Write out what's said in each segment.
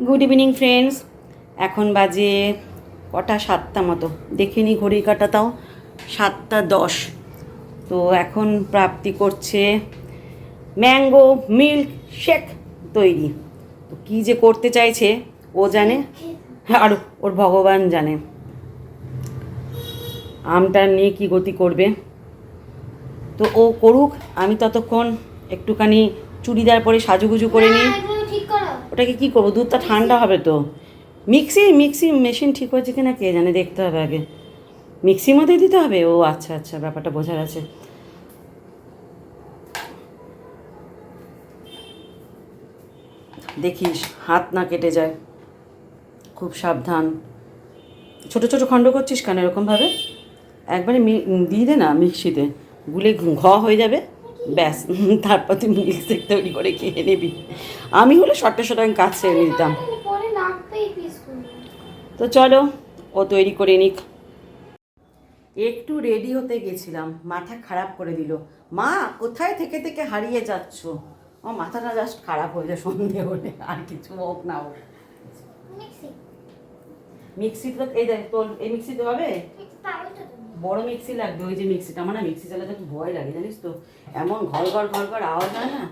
Good evening friends এখন বাজে কটা সাতটা মতো। দেখিনি ঘড়ি কাটা তাও। সাতটা দশ। তো এখন প্রাপ্তি করছে ম্যাঙ্গো মিল্ক শেক তৈরি। তো কী যে করতে চাইছে ও জানে? আর ওর ভগবান জানে। আমটা নিয়ে কী গতি করবে? তো ও করুক আমি ততক্ষণ একটুখানি চুড়িদার পরে সাজুগুজু করে নিই। ওটাকে কি করব? দুধটা ঠান্ডা হবে তো। মিক্সি মিক্সি মেশিন ঠিক হয়েছে কি না কে জানে, দেখতে হবে আগে। মিক্সির মধ্যে দিতে হবে? ও আচ্ছা আচ্ছা ব্যাপারটা বোঝার আছে। দেখিস, হাত না কেটে যায়। খুব সাবধান। ছোট ছোট খণ্ড করছিস কেন এরকমভাবে? একবারে দিয়ে দে না মিক্সিতে। গুলে ঘ হয়ে যাবে। ব্যাস তারপর তুই মিক্সি তৈরি করে খেয়ে নিবি। আমি হলে শর্টে শর্ট আমি কাজ ছেড়ে দিতাম পরে লাগবেই পিসগুলো তো চলো ও তৈরি করে নিক। একটু রেডি হতে গেছিলাম মাথা খারাপ করে দিল। মা কোথায় থেকে থেকে হারিয়ে যাচ্ছ? আমার মাথাটা জাস্ট খারাপ হয়ে যায় সন্ধে হলে। আর কিছু হোক না হোক। মিক্সি। তো এই দেখ তোর এই মিক্সিতে হবে? বড় মিক্সি লাগবে ওই যে মিক্সিটা। আমার না মিক্সি চালাতে একটু ভয় লাগে জানিস তো? এমন ঘর ঘর ঘর ঘর আওয়াজ হয় না?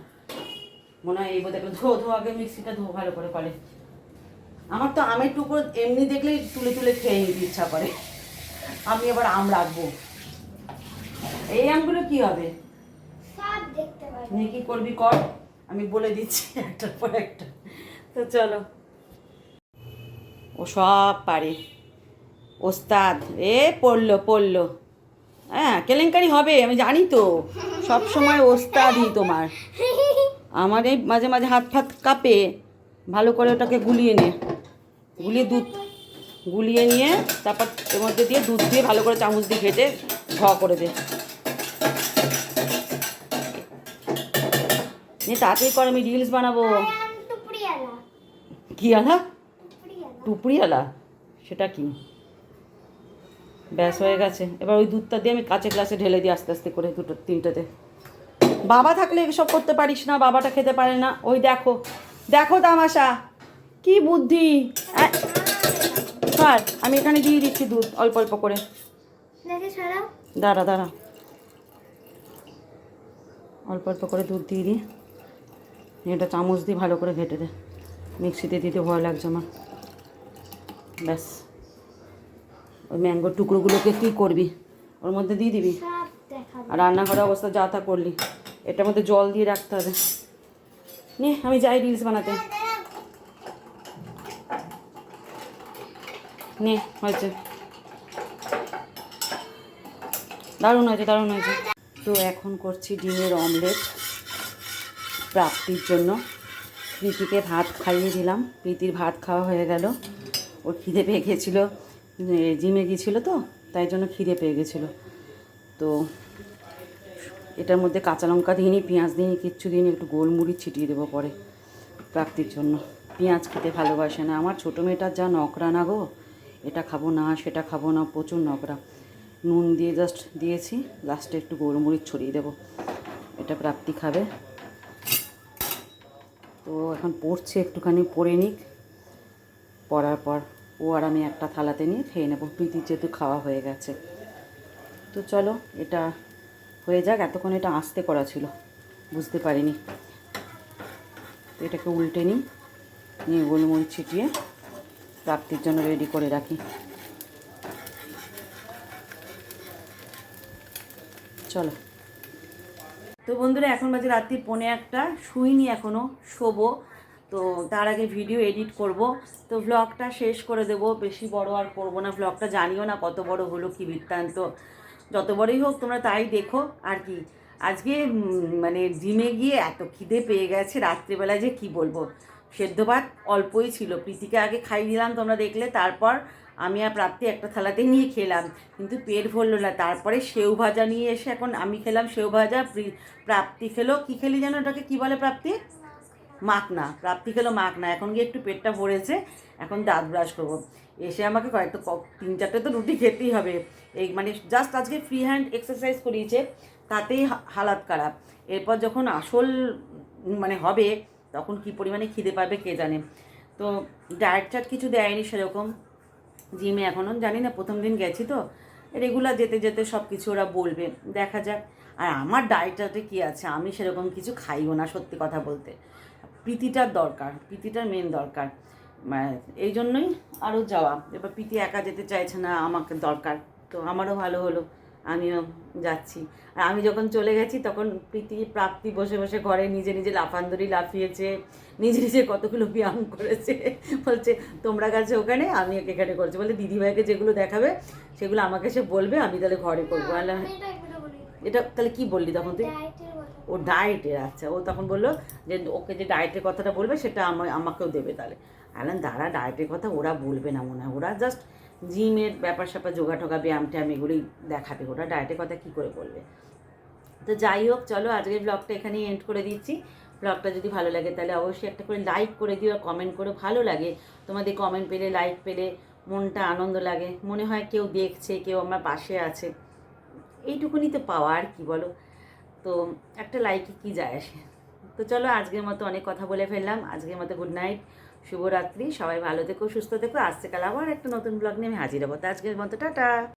মনে হয় এই বোধ একটু ধো ধো আগে মিক্সিটা ধো ভালো করে পারে আমার তো আমের টুকরো এমনি দেখলেই তুলে তুলে খেয়ে নিতে ইচ্ছা করে। আমি আবার আম রাখব। এই আমগুলো কি হবে? নিয়ে কি করবি কর? আমি বলে দিচ্ছি একটার পর একটা। তো চলো। ও সব পারে। ওস্তাদ এ পড়ল পড়ল। হ্যাঁ কেলেঙ্কারি হবে আমি জানি তো। সব সময় ওস্তাদই তোমার। আমার এই মাঝে মাঝে হাত ফাত কাঁপে। ভালো করে ওটাকে গুলিয়ে নে। গুলিয়ে দুধ গুলিয়ে নিয়ে তারপর এর মধ্যে দিয়ে দুধ দিয়ে ভালো করে চামচ দিয়ে ঘেটে ঘ করে দে। নিয়ে তাড়াতাড়ি কর আমি রিলস বানাবো। কি আলা? টুপড়িয়ালা সেটা কি? ব্যাস হয়ে গেছে। এবার ওই দুধটা দিয়ে আমি কাঁচের গ্লাসে ঢেলে দিই আস্তে আস্তে করে দুটো তিনটেতে। বাবা থাকলে এসব করতে পারিস না বাবাটা খেতে পারে না। ওই দেখো দেখো তামাশা কি বুদ্ধি। ছাড় আমি এখানে দিয়ে দিচ্ছি দুধ অল্প অল্প করে। দাঁড়া দাঁড়া। অল্প অল্প করে দুধ দিয়ে দিই। এটা চামচ দিয়ে ভালো করে ঘেটে দে। মিক্সিতে দিতে ভয় লাগছে আমার। ব্যাস। ওই ম্যাঙ্গোর টুকরোগুলোকে কী করবি? ওর মধ্যে দিয়ে দিবি? আর রান্নাঘরের অবস্থা যা তা করলি এটার মধ্যে জল দিয়ে রাখতে হবে। নে আমি যাই রিলস বানাতে। নে হয়েছে। দারুণ হয়েছে দারুণ হয়েছে। তো এখন করছি ডিমের অমলেট প্রাপ্তির জন্য। প্রীতিকে ভাত খাইয়ে দিলাম। প্রীতির ভাত খাওয়া হয়ে গেল। ওর খিদে পেয়ে গেছিল। জিমে গিয়েছিল তো, তাই জন্য খিদে পেয়ে গেছিল। তো এটার মধ্যে কাঁচা লঙ্কা দিইনি পেঁয়াজ দিইনি কিচ্ছু দিইনি একটু গোলমরিচ ছিটিয়ে দেবো পরে প্রাপ্তির জন্য। পেঁয়াজ খেতে ভালোবাসে না। আমার ছোটো মেয়েটার যা নকরা না গো, এটা খাব না, সেটা খাব না, প্রচুর নকরা নুন দিয়ে জাস্ট দিয়েছি লাস্টে একটু গোলমরিচ ছড়িয়ে দেবো। এটা প্রাপ্তি খাবে। তো এখন পড়ছে, একটুখানি পড়ে নিক, পড়ার পর ও আর আমি একটা থালাতে নিয়ে খেয়ে নেব। প্রীতির যেহেতু খাওয়া হয়ে গেছে। তো চলো, এটা হয়ে যাক। এতক্ষণ এটা আস্তে করা ছিল। বুঝতে পারিনি। তো এটাকে উল্টে নিই, নিয়ে গোলমরিচ ছিটিয়ে প্রাপ্তির জন্য রেডি করে রাখি। চলো। তো বন্ধুরা, এখন বাজে রাত্রি পৌনে একটা। শুইনি এখনও শোবো। তো তার আগে ভিডিও এডিট করব। তো ভ্লগটা শেষ করে দেব। বেশি বড় আর করব না। ভ্লগটা জানিও না কত বড় হলো, কি বৃত্তান্ত। যত বড়ই হোক, তোমরা তাই দেখো। আর কি, আজকে মানে জিমে গিয়ে এত খিদে পেয়ে গেছে রাত্রিবেলা যে কি বলব? সেদ্ধ ভাত অল্পই ছিল। প্রীতিকে আগে খাই দিলাম, তোমরা দেখলে। তারপর আমি আর প্রাপ্তি একটা থালাতে নিয়ে খেলাম। কিন্তু পেট ভরলো না। তারপরে সেউ ভাজা নিয়ে এসে এখন আমি খেলাম। সেউ ভাজা প্রাপ্তি খেলো। কি খেলি যেন ওটাকে কী বলে প্রাপ্তি? মাখনা প্রাপ্তি খেলো মাখনা। এখন গিয়ে একটু পেটটা ভরেছে, এখন দাঁত ব্রাশ করব। এসে আমাকে কয়েকটা তিন চারটে তো রুটি খেতেই হবে। এই মানে জাস্ট আজকে ফ্রি হ্যান্ড এক্সারসাইজ করিয়েছে, তাতেই হালাত খারাপ। এরপর যখন আসল মানে হবে, তখন কি পরিমাণে খিদে পাবে কে জানে। তো ডায়েট চাট কিছু দেয়নি সেরকম। জিমে এখনও জানি না, প্রথম দিন গেছি তো। রেগুলার যেতে যেতে সব কিছু ওরা বলবে, দেখা যাক। আর আমার ডায়েট ডায়েটটাতে কী আছে? আমি সেরকম কিছু খাইও না, সত্যি কথা বলতে। প্রীতিটার দরকার প্রীতিটার মেন দরকার। এই জন্যই আরও যাওয়া। এবার প্রীতি একা যেতে চাইছে না আমাকে দরকার। তো আমারও ভালো হলো আমিও যাচ্ছি। আর আমি যখন চলে গেছি তখন প্রীতি প্রাপ্তি বসে বসে ঘরে নিজে নিজে লাফান্দরি লাফিয়েছে নিজে নিজে কতগুলো ব্যায়াম করেছে। বলছে তোমরা গেছে ওখানে আমি একে এখানে করছি। বলে দিদিভাইকে যেগুলো দেখাবে সেগুলো আমাকে সে বলবে আমি তাহলে ঘরে করব। আমি এটা তাহলে কি বললি তখন তুই? ও ডায়েটের আচ্ছা। ও তখন বলল যে ওকে যে ডায়েটের কথাটা বলবে সেটা আমায় আমাকেও দেবে তাহলে। আলাম দাঁড়া ডায়েটের কথা ওরা বলবে না মনে হয়। ওরা জাস্ট জিমের ব্যাপার স্যাপার যোগা টোগা ব্যায়াম ট্যায়াম এগুলোই দেখাবে। ওরা ডায়েটের কথা কী করে বলবে? তো যাই হোক চলো আজকের ব্লগটা এখানেই এন্ড করে দিচ্ছি। ব্লগটা যদি ভালো লাগে তাহলে অবশ্যই একটা করে লাইক করে দিও আর কমেন্ট করে। ভালো লাগে। তোমাদের কমেন্ট পেলে লাইক পেলে মনটা আনন্দ লাগে। মনে হয় কেউ দেখছে কেউ আমার পাশে আছে। এইটুকুনি তো পাওয়া আর কি বলো? তো একটা লাইকে কি যায় আসে? তো চলো আজকের মতো অনেক কথা বলে ফেললাম। আজকের মতো গুড নাইট শুভরাত্রি, সবাই ভালো থেকো, সুস্থ থেকো। আসছে কাল আবার একটা নতুন ব্লগ নিয়ে আমি হাজির হব। তো আজকের মতো, টাটা!